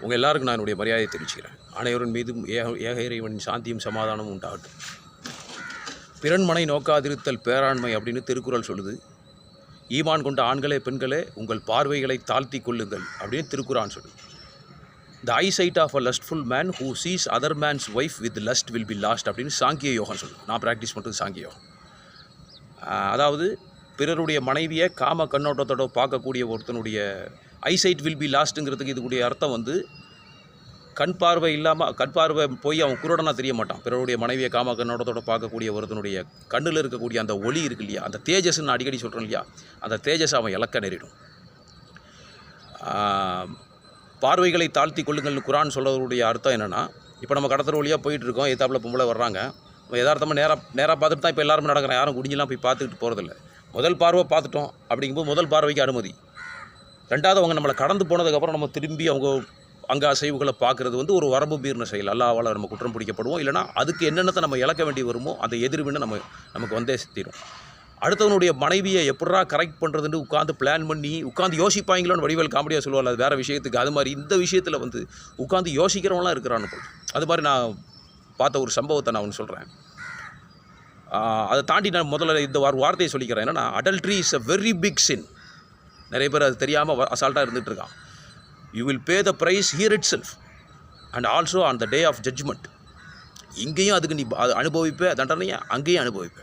உங்கள் எல்லாருக்கும் நான் என்னுடைய மரியாதையை தெரிவிச்சுக்கிறேன். அனைவரின் மீதும் ஏக ஏக இறைவனின் சாந்தியும் சமாதானமும் உண்டாகட்டும். பிறன்மனை நோக்காதிருத்தல் பேராண்மை அப்படின்னு திருக்குறள் சொல்லுது. ஈமான் கொண்ட ஆண்களே பெண்களே உங்கள் பார்வைகளை தாழ்த்தி கொள்ளுங்கள் அப்படின்னு திருக்குறான் சொல்லுது. The eyesight of a lustful man who sees other man's wife with lust will be lost அப்படின்னு சாங்கிய யோகம் சொல்லுது. நான் ப்ராக்டிஸ் பண்ணுறது சாங்கிய யோகம். அதாவது பிறருடைய மனைவியை காம கண்ணோட்டத்தோட பார்க்கக்கூடிய ஒருத்தனுடைய ஐசைட் வில் பி லாஸ்ட்டுங்கிறதுக்கு இதுக்குடைய அர்த்தம் வந்து கண் பார்வை இல்லாமல் கண் பார்வை போய் அவன் குருடனாக தெரிய மாட்டான் பிறருடைய மனைவியை காம கண்ணோடத்தோட பார்க்கக்கூடிய ஒருத்தனுடைய கண்ணில் இருக்கக்கூடிய அந்த ஒளி இருக்கு இல்லையா? அந்த தேஜஸ்ன்னு நான் அடிக்கடி சொல்கிறேன் இல்லையா? அந்த தேஜஸ் அவன் இலக்க நேரிடும். பார்வைகளை தாழ்த்தி கொள்ளுங்கள்னு குரான் சொல்கிறதுடைய அர்த்தம் என்னென்னா இப்போ நம்ம கடத்தர் வழியாக போயிட்டுருக்கோம் ஏதாப்பில் பொம்பளை வர்றாங்க. நம்ம யதார்த்தமாக நேராக நேராக பார்த்துட்டு தான் இப்போ எல்லாருமே நடக்கிறேன் யாரும் குடிஞ்செல்லாம் போய் பார்த்துக்கிட்டு போகிறதில்ல முதல் பார்வை பார்த்துட்டோம் அப்படிங்கும்போது முதல் பார்வைக்கு அனுமதி. ரெண்டாவது அவங்க நம்மளை கடந்து போனதுக்கப்புறம் நம்ம திரும்பி அவங்க அங்கே அசைவுகளை பார்க்குறது வந்து ஒரு வரம்பு மீறின செயல். அல்லாவால் நம்ம குற்றம் பிடிக்கப்படுவோம். இல்லைனா அதுக்கு என்னென்னத்தை நம்ம இழக்க வேண்டி வருமோ அந்த எதிர்வினை நம்ம நமக்கு வந்தே தீரும். அடுத்தவனுடைய மனைவியை எப்படா கரெக்ட் பண்ணுறதுன்னு உட்காந்து பிளான் பண்ணி உட்காந்து யோசிப்பாங்களோன்னு வடிவேல் காமெடியாக சொல்லுவாள் அது வேறு விஷயத்துக்கு. அது மாதிரி இந்த விஷயத்தில் வந்து உட்காந்து யோசிக்கிறவங்களாம் இருக்கிறான்னு போல். அது மாதிரி நான் பார்த்த ஒரு சம்பவத்தை நான் ஒன்று சொல்கிறேன் அதை தாண்டி நான் முதல்ல இந்த வார் வார்த்தையை சொல்லிக்கிறேன். என்னென்னா adultery is a very big sin நிறைய பேர் அது தெரியாமல் அசால்ட்டாக இருந்துகிட்டு இருக்கான் you will pay the price here itself and also on the day of judgement இங்கேயும் அதுக்கு நீ அது அனுபவிப்ப தண்டனையே? அங்கேயும் அனுபவிப்ப.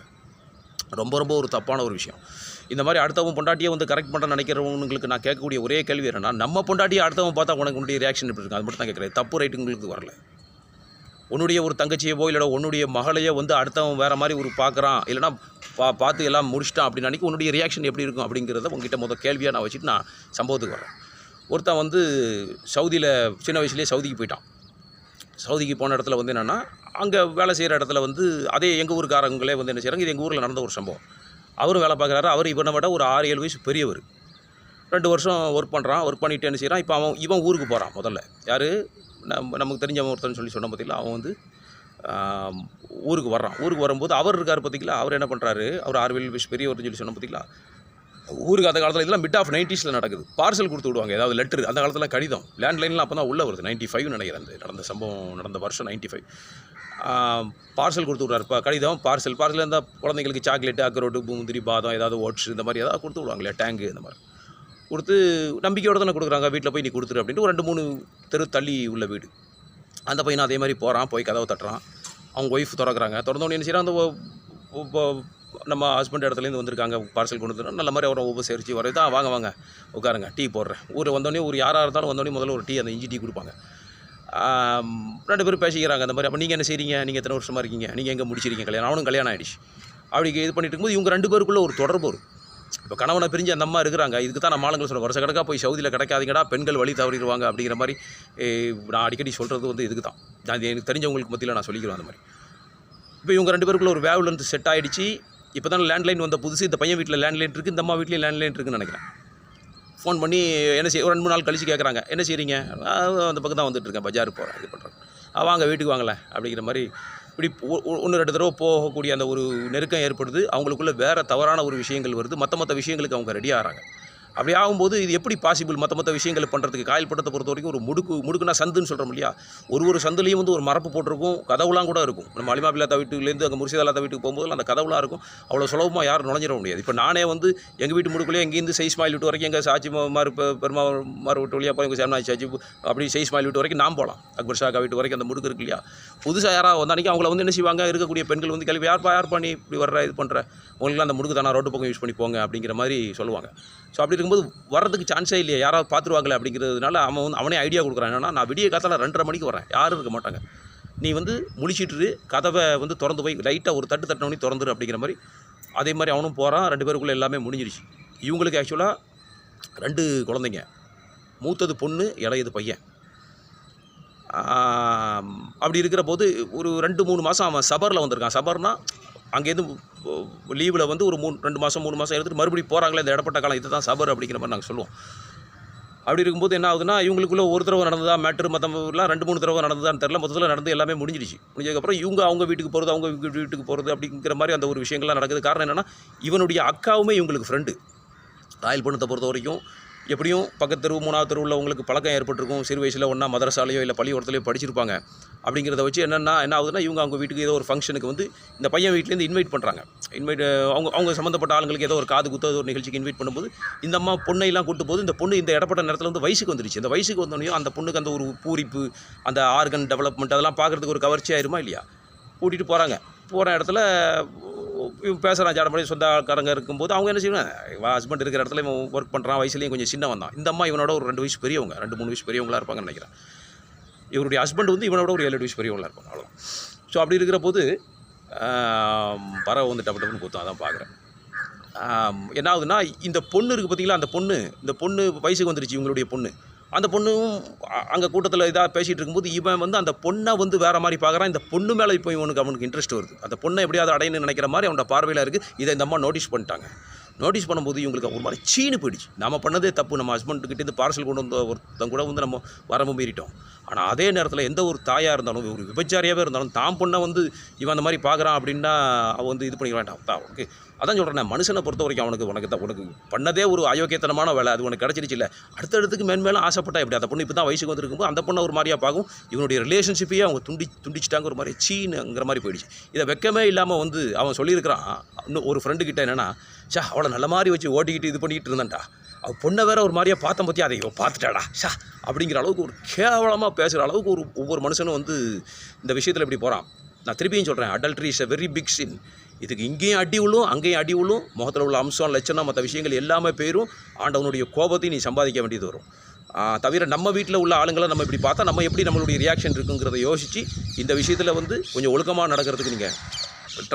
ரொம்ப ரொம்ப ஒரு தப்பான ஒரு விஷயம். இந்த மாதிரி அடுத்தவன் பொண்டாட்டியை வந்து கரெக்ட் பண்ண நினைக்கிறவங்களுக்கு நான் கேட்கக்கூடிய ஒரே கேள்வி என்னன்னா நம்ம பொண்டாட்டியை அடுத்தவன் பார்த்தா உனக்கு உன்னுடைய ரியாக்ஷன் எப்படி இருக்கு அது மட்டும் தான் கேட்குறேன். தப்பு ரைட்டு உங்களுக்கு வரல. உன்னுடைய ஒரு தங்கச்சியவோ இல்லைனா உன்னுடைய மகளையோ வந்து அடுத்தவன் வேறு மாதிரி ஒரு பார்க்குறான். இல்லைனா பா பார்த்து எல்லாம் முடிச்சிட்டான் அப்படின்னு அன்றைக்கி உன்னுடைய ரியாக்ஷன் எப்படி இருக்கும் அப்படிங்கிறத உங்ககிட்ட முதல் கேள்வியாக நான் வச்சுட்டு நான் சம்பவத்துக்கு வரேன் ஒருத்தன் வந்து சவுதியில் சின்ன வயசுலேயே சவுதிக்கு போயிட்டான். சவுதிக்கு போன இடத்துல வந்து என்னென்னா அங்கே வேலை செய்கிற இடத்துல வந்து அதே எங்கள் ஊருக்காரங்களே வந்து என்ன செய்கிறாங்க இது எங்கள் ஊரில் நடந்த ஒரு சம்பவம். அவரும் வேலை பார்க்குறாரு. அவர் இவனை விட ஒரு ஆறு ஏழு வயசு பெரியவர். ரெண்டு வருஷம் ஒர்க் பண்ணுறான் ஒர்க் பண்ணிட்டு என்ன செய்கிறான் இப்போ அவன் இவன் ஊருக்கு போகிறான் முதல்ல. யார்? நம்ம நமக்கு தெரிஞ்சவன் ஒருத்தன் சொல்லி சொன்ன பார்த்தீங்களா அவன் வந்து ஊருக்கு வர்றான். ஊருக்கு வரும்போது அவர் இருக்கார் பார்த்திங்களா அவர் என்ன பண்ணுறாரு அவர் ஆறு விஷ் பெரிய பெரியவர்னு சொல்லி சொன்ன பார்த்தீங்களா ஊருக்கு அந்த காலத்தில் இதெல்லாம் மிட் ஆஃப் நைன்ட்டீஸில் நடக்குது. பார்சல் கொடுத்து விடுவாங்க. ஏதாவது லெட்டர் அந்த காலத்தில் கடிதம். லேண்ட்லைன்லாம் அப்போ தான் உள்ளே வருது. நைன்ட்டி ஃபைவ் நினைக்கிறேன் நடந்த சம்பவம் நடந்த வருஷம் நைன்ட்டி ஃபைவ் பார்சல் கொடுத்து விட்றாரு. இப்போ கடிதம் பார்சல் பார்சல் இருந்தால் குழந்தைங்களுக்கு சாக்லேட்டு அக்கரோட்டு முந்திரி பாதம் ஏதாவது ஓட்ஸ் இந்த மாதிரி ஏதாவது கொடுத்து விடுவாங்களே டேங்கு இந்த மாதிரி. கொடுத்து நம்பிக்கையோட தானே கொடுக்குறாங்க. வீட்டில் போய் நீ கொடுத்துரு அப்படின்ட்டு ஒரு ரெண்டு மூணு தெரு தள்ளி உள்ள வீடு. அந்த பையன் அதே மாதிரி போகிறான் போய் கதவை தட்டுறான். அவங்க ஒய்ஃப் திறக்கிறாங்க. திறந்தோடனே என்ன செய்யறான் அந்த நம்ம ஹஸ்பண்ட் இடத்துலேருந்து வந்திருக்காங்க பார்சல் கொண்டு வந்து நல்ல மாதிரி அவரை உபசரித்து வரது தான் வாங்க வாங்க. உட்காருங்க டீ போடுறேன். ஊர் வந்தோடனே ஒரு யாராக இருந்தாலும் வந்தோடனே முதல்ல ஒரு டீ அந்த இஞ்சி டீ கொடுப்பாங்க. ரெண்டு பேரும் பேசிக்கிறாங்க அந்த மாதிரி. அப்போ நீங்கள் என்ன செய்கிறீங்க நீங்கள் எத்தனை வருஷமாக இருக்கீங்க? நீங்கள் எங்கே முடிச்சிருக்கீங்க? கல்யாணம்? அவனும் கல்யாணம் ஆயிடுச்சு. அப்படி இது பண்ணிட்டு இருக்கும்போது இவங்க ரெண்டு பேருக்குள்ளே ஒரு தொடர்பு வரும். இப்போ கணவனை பிரிஞ்சு அந்த அம்மா இருக்கிறாங்க. இதுக்கு தான் நம்ம ஆளுங்க சொல்கிறோம் வருஷ கணக்காக போய் சவுதியில் கிடைக்காதீங்கடா பெண்கள் வழி தவறிடுவாங்க அப்படிங்கிற மாதிரி நான் அடிக்கடி சொல்கிறது வந்து இதுக்கு தான். நான் எனக்கு தெரிஞ்சவங்களுக்கு மத்தியில் நான் சொல்லிக்கிறேன் அந்த மாதிரி. இப்போ இவங்க ரெண்டு பேருக்குள்ள ஒரு வேவிலேருந்து செட் ஆகிடுச்சு இப்போ தான் லேண்ட்லைன் வந்த புதுசு இந்த பையன் வீட்டில் லேண்ட்லைன் இருக்குது இந்த அம்மா வீட்லேயும் லேண்ட்லைன் இருக்குன்னு நினைக்கிறேன். ஃபோன் பண்ணி என்ன செய்ய ஒரு ரெண்டு மூணு நாள் கழிச்சு கேட்குறாங்க என்ன செய்கிறீங்க அந்த பக்கம் தான் வந்துட்டுருக்கேன் பஜார் போகிறேன் இது பண்ணுறேன் வாங்க வீட்டுக்கு வாங்கலை அப்படிங்கிற மாதிரி இப்படி ஒன்று ரெண்டு தடவை போகக்கூடிய அந்த ஒரு நெருக்கம் ஏற்படுது. அவங்களுக்குள்ள வேறு தவறான ஒரு விஷயங்கள் வருது. மற்ற மற்ற விஷயங்களுக்கு அவங்க ரெடி ஆகிறாங்க. அப்படி ஆகும்போது இது எப்படி பாசிபிள் மற்ற மற்ற விஷயங்கள் பண்ணுறதுக்கு காயல் பட்டத்தை பொறுத்த வரைக்கும் ஒரு முடுக்கு முடுக்குனா சந்துன்னு சொல்கிறோம் இல்லையா? ஒரு ஒரு சந்துலேயும் வந்து ஒரு மரப்பு போட்டிருக்கும் கதவுலாம் கூட இருக்கும். நம்ம அலிமாபில்லாத்த வீட்டுலேருந்து அங்கே முர்ஷிதாலாத்த வீட்டுக்கு போகும்போது அந்த கதவுலாம் இருக்கும். அவ்வளோ சுலபமாக யாரும் நுழைஞ்சிட முடியாது. இப்போ நானே வந்து எங்கள் வீட்டு முடுக்குள்ளே எங்கேருந்து சைஸ் மாயில் விட்டு வரைக்கும் எங்கள் சாட்சி மாறு பெருமா மாறு விட்டு வழியாக போய் எங்கள் சேமனாச்சி சாச்சி அப்படி சைஸ் மாயில் விட்டு வரைக்கும் நான் போகலாம். அக்பர் ஷாக்கா வீட்டு வரைக்கும் அந்த முடுக்கு இருக்கு இல்லையா? புதுசாக யாராவது வந்த அன்றைக்கி அவங்கள வந்து என்ன செய்வாங்க? இருக்கக்கூடிய பெண்கள் வந்து கேள்வி யார்ப்பா யார் பண்ணி இப்படி வர்ற இது பண்ணுற உங்களுக்குலாம் அந்த முடுக்கு தானே? ரோட்டு பக்கம் யூஸ் பண்ணி போங்க அப்படிங்கிற மாதிரி சொல்லுவாங்க. ஸோ அப்படி இருக்கும்போது வர்றதுக்கு சான்ஸே இல்லையா. யாராவது பார்த்துருவாங்களே அப்படிங்கிறதுனால அவன் வந்து அவனே ஐடியா கொடுக்குறான். என்னன்னா நான் விடிய காத்தால் ரெண்டரை மணிக்கு வரேன் யாரும் இருக்க மாட்டாங்க. நீ வந்து முழிச்சிட்டு கதவை வந்து திறந்து போய் லைட்டாக ஒரு தட்டு தட்டினோடனே திறந்துரு அப்படிங்கிற மாதிரி. அதே மாதிரி அவனும் போகிறான் ரெண்டு பேருக்குள்ளே எல்லாமே முடிஞ்சிருச்சு. இவங்களுக்கு ஆக்சுவலாக ரெண்டு குழந்தைங்க. மூத்தது பொண்ணு இளையது பையன். அப்படி இருக்கிற போது ஒரு ரெண்டு மூணு மாதம் அவன் சபரில் வந்திருக்கான். சபர்னால் அங்கேருந்து லீவில் வந்து ஒரு மூணு ரெண்டு மாதம் மூணு மாதம் எடுத்துகிட்டு மறுபடியும் போகிறாங்களே இந்த இடப்பட்ட காலம். இதுதான் சபர் அப்படிங்கிற மாதிரி நாங்கள் சொல்லுவோம். அப்படி இருக்கும்போது என்ன ஆகுதுன்னா இவங்களுக்குள்ள ஒரு தடவை நடந்ததா மேட்ரு மற்றவங்கலாம் ரெண்டு மூணு தடவை நடந்ததான்னு தெரில மொத்தத்தில் நடந்து எல்லாமே முடிஞ்சிடுச்சு. முடிஞ்சதுக்கப்புறம் இவங்க அவங்க வீட்டுக்கு போகிறது அவங்க வீட்டு- வீட்டுக்கு போகிறது அப்படிங்கிற மாதிரி அந்த ஒரு விஷயங்கள்லாம் நடக்குது. காரணம் என்னென்னா இவனுடைய அக்காவுமே இவங்களுக்கு ஃப்ரெண்டு ராயல் பண்ணத்தை பொறுத்த வரைக்கும் எப்படியும் பக்கத்து தெருவு மூணாவது தெருவில் உங்களுக்கு பழக்கம் ஏற்பட்டிருக்கும். சிறு வயசில் ஒன்றா மதரசாலையோ இல்லை பள்ளிக்கூடத்துலையோ படிச்சிருப்பாங்க. அப்படிங்கிறத வச்சு என்னென்னா என்ன ஆகுதுன்னா இவங்க அவங்க வீட்டுக்கு ஏதோ ஒரு ஃபங்க்ஷனுக்கு வந்து இந்த பையன் வீட்லேருந்து இன்வைட் பண்ணுறாங்க இன்வைட் அவங்க அவங்க சம்மந்தப்பட்ட ஆளுங்களுக்கு ஏதோ ஒரு காது குத்த ஒரு நிகழ்ச்சிக்கு இன்வைட் பண்ணும்போது இந்த அம்மா பொண்ணையெல்லாம் கூட்டு போது இந்த பொண்ணு இந்த இடப்பட்ட நேரத்தில் வந்து வயசுக்கு வந்துருச்சு. இந்த வயசுக்கு வந்தோடனையும் அந்த பொண்ணுக்கு அந்த ஒரு பூரிப்பு அந்த ஆர்கன் டெவலப்மெண்ட் அதெல்லாம் பார்க்குறதுக்கு ஒரு கவர்ச்சி ஆயிருமா இல்லையா? கூட்டிகிட்டு போகிறாங்க போகிற இடத்துல இவன் பேசுகிறான் ஜாடமடி சொந்தக்காரங்க இருக்கும்போது அவங்க என்ன செய்வாங்க? ஹஸ்பண்ட் இருக்கிற இடத்துல இவன் ஒர்க் பண்ணுறான் வயசுலேயும் கொஞ்சம் சின்னவன் தான் இந்த அம்மா இவனோட ஒரு ரெண்டு வயசு பெரியவங்க ரெண்டு மூணு வயசு பெரியவங்களா இருப்பாங்கன்னு நினைக்கிறேன். இவருடைய ஹஸ்பண்ட் வந்து இவனோட ஒரு ஏழு வயசு பெரியவங்களா இருப்பாங்க அவ்வளோ ஸோ அப்படி இருக்கிற போது பறவை வந்து டப்பு டப்புன்னு குத்தும் அதான் பார்க்குறேன் என்ன ஆகுதுன்னா இந்த பொண்ணு இருக்குது பார்த்தீங்களா அந்த பொண்ணு இந்த பொண்ணு வயசுக்கு வந்துருச்சு இவங்களுடைய பொண்ணு. அந்த பொண்ணும் அங்கே கூட்டத்தில் இதாக பேசிகிட்டு இருக்கும்போது இவன் வந்து அந்த பொண்ணை வந்து வேறு மாதிரி பார்க்குறான் இந்த பொண்ணு மேலே இப்போ இவனுக்கு அவனுக்கு இன்ட்ரெஸ்ட் வருது. அந்த பொண்ணை எப்படியாவது அடையணும்னு நினைக்கிற மாதிரி அவனோட பார்வையில் இருக்குது இதை இந்த அம்மா நோட்டீஸ் பண்ணிட்டாங்க. நோட்டீஸ் பண்ணும்போது இவங்களுக்கு ஒரு மாதிரி சீனு போயிடுச்சு. நம்ம பண்ணதே தப்பு. நம்ம ஹஸ்பண்ட்கிட்டேருந்து பார்சல் கொண்டு வந்த ஒருத்தன் கூட வந்து நம்ம வரம்பு மீறிட்டோம். ஆனால் அதே நேரத்தில் எந்த ஒரு தாயாக இருந்தாலும் ஒரு விபச்சாரியாகவே இருந்தாலும் தான் பொண்ணை வந்து இவன் அந்த மாதிரி பார்க்குறான் அப்படின்னா அவன் வந்து இது பண்ணிக்க வேண்டாம். தான் அவனுக்கு அதான் சொல்கிறேன் மனுஷனை பொறுத்த வரைக்கும் அவனுக்கு உனக்கு தான் உனக்கு பண்ணதே ஒரு அயோக்கியத்தனமான வேலை அது உனக்கு கிடச்சிருச்சு இல்லை. அடுத்தடுத்துக்கு மேன்மேலும் ஆசைப்பட்டா எப்படி? அந்த பொண்ணு இப்போ தான் வயசுக்கு வந்துருக்கும்போது அந்த பொண்ணை ஒரு மாதிரியா பார்க்கும் இவனுடைய ரிலேஷன்ஷிப்பையே அவங்க துண்டி துண்டிச்சிட்டாங்க ஒரு மாதிரி சீனுங்கிற மாதிரி போயிடுச்சு. இதை வெக்கமே இல்லாமல் வந்து அவன் சொல்லியிருக்கிறான். இன்னும் ஒரு ஃப்ரெண்டு என்னென்னா என்னன்னா ஷா அவளை நல்ல மாதிரி வச்சு ஓட்டிக்கிட்டு இது பண்ணிக்கிட்டு இருந்தான்டா. அவள் பொண்ணை வேற ஒரு மாதிரியாக பார்த்த பற்றி அதை இவன் பார்த்துட்டாடா. ஷா அப்படிங்கிற அளவுக்கு ஒரு கேவலமாக பேசுகிற அளவுக்கு ஒரு ஒவ்வொரு மனுஷனும் வந்து இந்த விஷயத்தில் இப்படி போகிறான் நான் திருப்பியும் சொல்கிறேன் adultery is a very big sin இதுக்கு இங்கேயும் அடி விழும் அங்கேயும் அடி விழும் முகத்தில் உள்ள அம்சம் லட்சணம் மற்ற விஷயங்கள் எல்லாமே போயிடும் ஆண்டவனுடைய கோபத்தையும் நீ சம்பாதிக்க வேண்டியது வரும். தவிர நம்ம வீட்டில் உள்ள ஆளுங்களை நம்ம இப்படி பார்த்தா நம்ம எப்படி நம்மளுடைய ரியாக்ஷன் இருக்குங்கிறத யோசித்து இந்த விஷயத்தில் வந்து கொஞ்சம் ஒழுக்கமாக நடக்கிறதுக்கு நீங்கள் ட்ரை